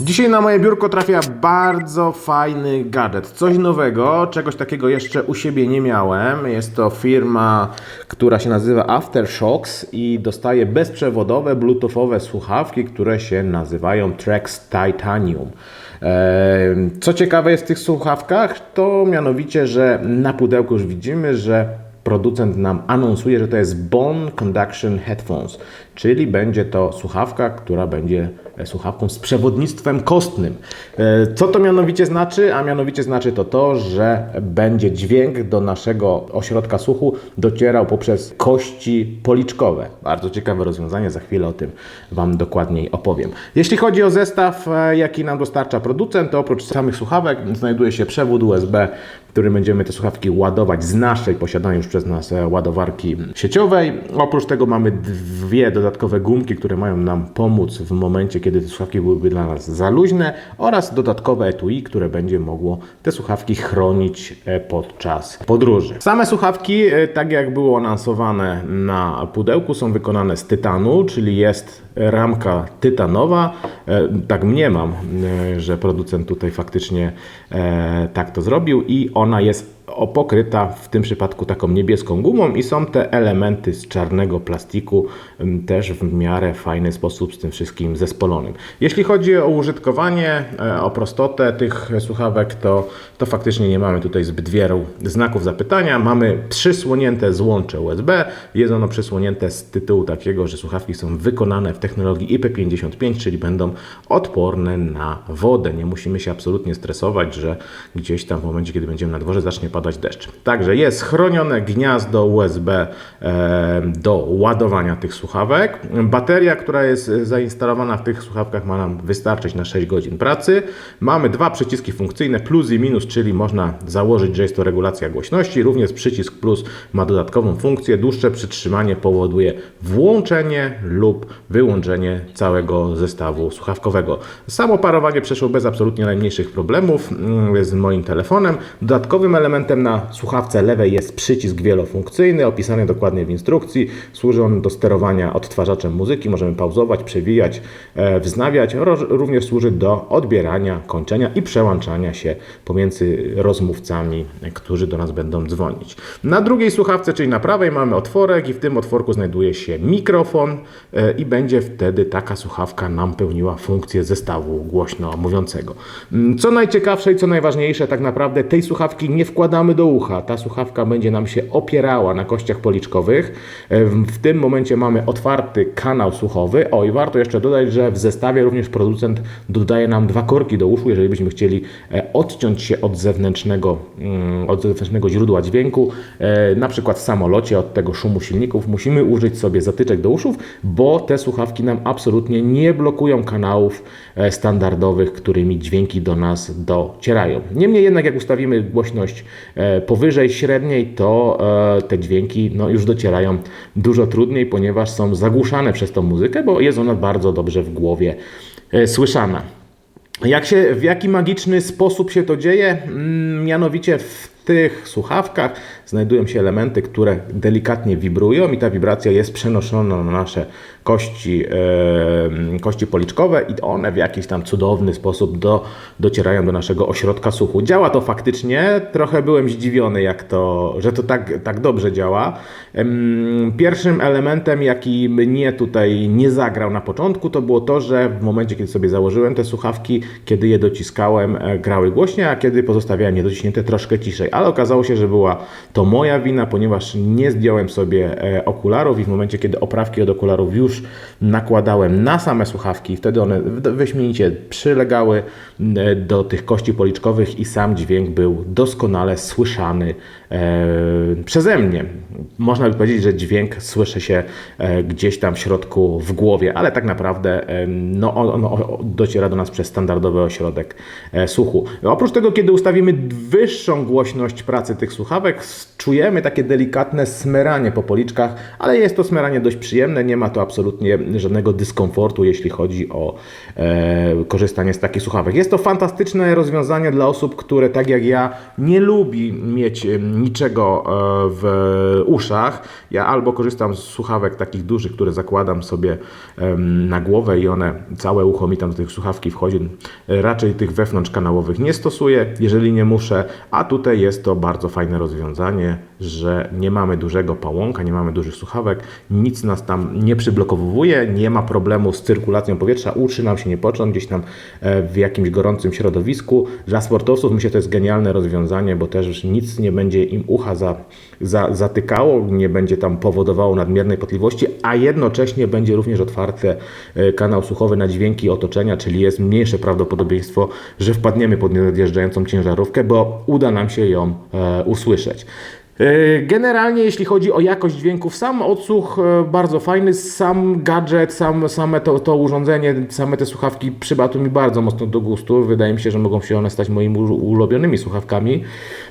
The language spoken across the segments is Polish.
Dzisiaj na moje biurko trafia bardzo fajny gadżet. Coś nowego, czegoś takiego jeszcze u siebie nie miałem. Jest to firma, która się nazywa Aftershocks i dostaje bezprzewodowe, bluetoothowe słuchawki, które się nazywają Trax Titanium. Co ciekawe jest w tych słuchawkach, to mianowicie, że na pudełku już widzimy, że producent nam anonsuje, że to jest Bone Conduction Headphones, czyli będzie to słuchawka, która będzie e, słuchawką z przewodnictwem kostnym. E, Co to mianowicie znaczy? A mianowicie znaczy to to, że będzie dźwięk do naszego ośrodka słuchu docierał poprzez kości policzkowe. Bardzo ciekawe rozwiązanie, za chwilę o tym Wam dokładniej opowiem. Jeśli chodzi o zestaw, e, jaki nam dostarcza producent, to oprócz samych słuchawek znajduje się przewód USB, którym będziemy te słuchawki ładować z naszej posiadanej już przez nas e, ładowarki sieciowej. Oprócz tego mamy dwie dodatkowe gumki, które mają nam pomóc w momencie, kiedy te słuchawki byłyby dla nas za luźne oraz dodatkowe etui, które będzie mogło te słuchawki chronić e, podczas podróży. Same słuchawki, e, tak jak było anonsowane na pudełku, są wykonane z tytanu, czyli jest ramka tytanowa. Tak mniemam, że producent tutaj faktycznie tak to zrobił i ona jest pokryta w tym przypadku taką niebieską gumą i są te elementy z czarnego plastiku też w miarę fajny sposób z tym wszystkim zespolonym. Jeśli chodzi o użytkowanie, e, o prostotę tych słuchawek, to, to faktycznie nie mamy tutaj zbyt wielu znaków zapytania. Mamy przysłonięte złącze USB. Jest ono przysłonięte z tytułu takiego, że słuchawki są wykonane w technologii IP55, czyli będą odporne na wodę. Nie musimy się absolutnie stresować, że gdzieś tam w momencie, kiedy będziemy na dworze, zacznie padać deszcz. Także jest chronione gniazdo USB e, do ładowania tych słuchawek. Bateria, która jest zainstalowana w tych słuchawkach, ma nam wystarczyć na 6 godzin pracy. Mamy dwa przyciski funkcyjne, plus i minus, czyli można założyć, że jest to regulacja głośności. Również przycisk plus ma dodatkową funkcję. Dłuższe przytrzymanie powoduje włączenie lub wyłączenie całego zestawu słuchawkowego. Samo parowanie przeszło bez absolutnie najmniejszych problemów mm, z moim telefonem. Dodatkowym elementem na słuchawce lewej jest przycisk wielofunkcyjny, opisany dokładnie w instrukcji. Służy on do sterowania odtwarzaczem muzyki. Możemy pauzować, przewijać, e, wznawiać. Również służy do odbierania, kończenia i przełączania się pomiędzy rozmówcami, którzy do nas będą dzwonić. Na drugiej słuchawce, czyli na prawej, mamy otworek i w tym otworku znajduje się mikrofon e, i będzie wtedy taka słuchawka nam pełniła funkcję zestawu głośno mówiącego. Mm, Co najciekawsze i co najważniejsze, tak naprawdę tej słuchawki nie wkładamy do ucha. Ta słuchawka będzie nam się opierała na kościach policzkowych. E, W tym momencie mamy otwarty kanał słuchowy. O i warto jeszcze dodać, że w zestawie również producent dodaje nam dwa korki do uszu, jeżeli byśmy chcieli e, odciąć się od zewnętrznego, mm, od zewnętrznego źródła dźwięku, e, na przykład w samolocie od tego szumu silników, musimy użyć sobie zatyczek do uszów, bo te słuchawki nam absolutnie nie blokują kanałów standardowych, którymi dźwięki do nas docierają. Niemniej jednak, jak ustawimy głośność powyżej średniej, to e, te dźwięki no, już docierają dużo trudniej, ponieważ są zagłuszane przez tą muzykę, bo jest ona bardzo dobrze w głowie e, słyszana. Jak się, w jaki magiczny sposób się to dzieje? Mm, Mianowicie w tych słuchawkach znajdują się elementy, które delikatnie wibrują i ta wibracja jest przenoszona na nasze kości, e, kości policzkowe i one w jakiś tam cudowny sposób do, docierają do naszego ośrodka słuchu. Działa to faktycznie, trochę byłem zdziwiony, jak to, że to tak, tak dobrze działa. Em, Pierwszym elementem, jaki mnie tutaj nie zagrał na początku, to było to, że w momencie, kiedy sobie założyłem te słuchawki, kiedy je dociskałem, e, grały głośniej, a kiedy pozostawiałem je dociśnięte troszkę ciszej. Ale okazało się, że była to moja wina, ponieważ nie zdjąłem sobie e, okularów i w momencie, kiedy oprawki od okularów już nakładałem na same słuchawki, wtedy one wyśmienicie przylegały e, do tych kości policzkowych i sam dźwięk był doskonale słyszany e, przeze mnie. Można by powiedzieć, że dźwięk słyszy się gdzieś tam w środku w głowie, ale tak naprawdę no, on, on dociera do nas przez standardowy ośrodek słuchu. Oprócz tego, kiedy ustawimy wyższą głośność głośność pracy tych słuchawek. Czujemy takie delikatne smeranie po policzkach, ale jest to smeranie dość przyjemne, nie ma to absolutnie żadnego dyskomfortu, jeśli chodzi o e, korzystanie z takich słuchawek. Jest to fantastyczne rozwiązanie dla osób, które tak jak ja nie lubi mieć niczego e, w uszach. Ja albo korzystam z słuchawek takich dużych, które zakładam sobie na głowę i one, całe ucho mi tam do tych słuchawki wchodzi. Raczej tych wewnątrzkanałowych nie stosuję, jeżeli nie muszę, a tutaj jest to bardzo fajne rozwiązanie, że nie mamy dużego pałąka, nie mamy dużych słuchawek, nic nas tam nie przyblokowuje, nie ma problemu z cyrkulacją powietrza, uszy nam się nie począ gdzieś tam e, w jakimś gorącym środowisku. Dla sportowców myślę, że to jest genialne rozwiązanie, bo też nic nie będzie im ucha za, za, zatykało, nie będzie tam powodowało nadmiernej potliwości, a jednocześnie będzie również otwarty e, kanał słuchowy na dźwięki otoczenia, czyli jest mniejsze prawdopodobieństwo, że wpadniemy pod nadjeżdżającą ciężarówkę, bo uda nam się ją e, usłyszeć. E, Generalnie, jeśli chodzi o jakość dźwięków, sam odsłuch e, bardzo fajny, sam gadżet, sam, same to, to urządzenie, same te słuchawki przypadły mi bardzo mocno do gustu. Wydaje mi się, że mogą się one stać moimi ulubionymi słuchawkami.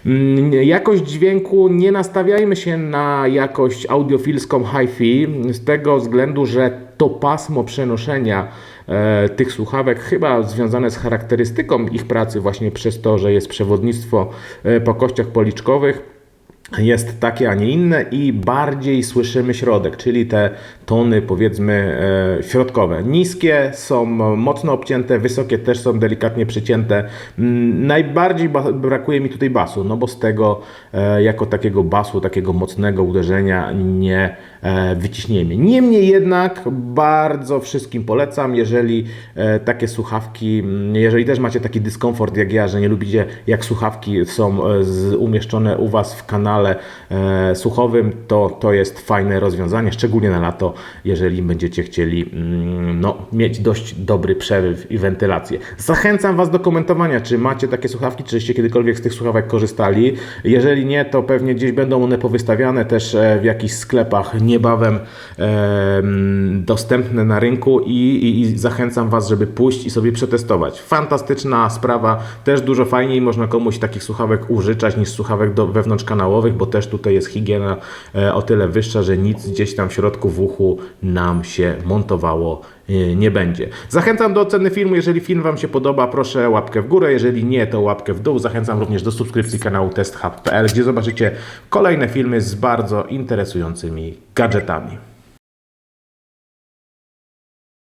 Mm, Jakość dźwięku, nie nastawiajmy się na jakość audiofilską hi-fi, z tego względu, że to pasmo przenoszenia e, tych słuchawek, chyba związane z charakterystyką ich pracy, właśnie przez to, że jest przewodnictwo e, po kościach policzkowych jest takie, a nie inne i bardziej słyszymy środek, czyli te tony powiedzmy e, środkowe. Niskie są mocno obcięte, wysokie też są delikatnie przycięte. Mm, Najbardziej ba- brakuje mi tutaj basu, no bo z tego e, jako takiego basu, takiego mocnego uderzenia nie e, wyciśniemy. Niemniej jednak bardzo wszystkim polecam, jeżeli takie słuchawki, mm, jeżeli też macie taki dyskomfort jak ja, że nie lubicie jak słuchawki są umieszczone u Was w kanale e, słuchowym, to to jest fajne rozwiązanie, szczególnie na lato, jeżeli będziecie chcieli mm, no, mieć dość dobry przeryw i wentylację. Zachęcam Was do komentowania, czy macie takie słuchawki, czyście kiedykolwiek z tych słuchawek korzystali. Jeżeli nie, to pewnie gdzieś będą one powystawiane też e, w jakichś sklepach niebawem e, mm, dostępne na rynku i, i, i zachęcam Was, żeby pójść i sobie przetestować. Fantastyczna sprawa, też dużo fajniej można komuś takich słuchawek użyczać niż słuchawek do, wewnątrzkanałowych, bo też tutaj jest higiena e, o tyle wyższa, że nic gdzieś tam w środku w uchu nam się montowało e, nie będzie. Zachęcam do oceny filmu, jeżeli film Wam się podoba, proszę łapkę w górę, jeżeli nie, to łapkę w dół. Zachęcam również do subskrypcji kanału testhub.pl, gdzie zobaczycie kolejne filmy z bardzo interesującymi gadżetami.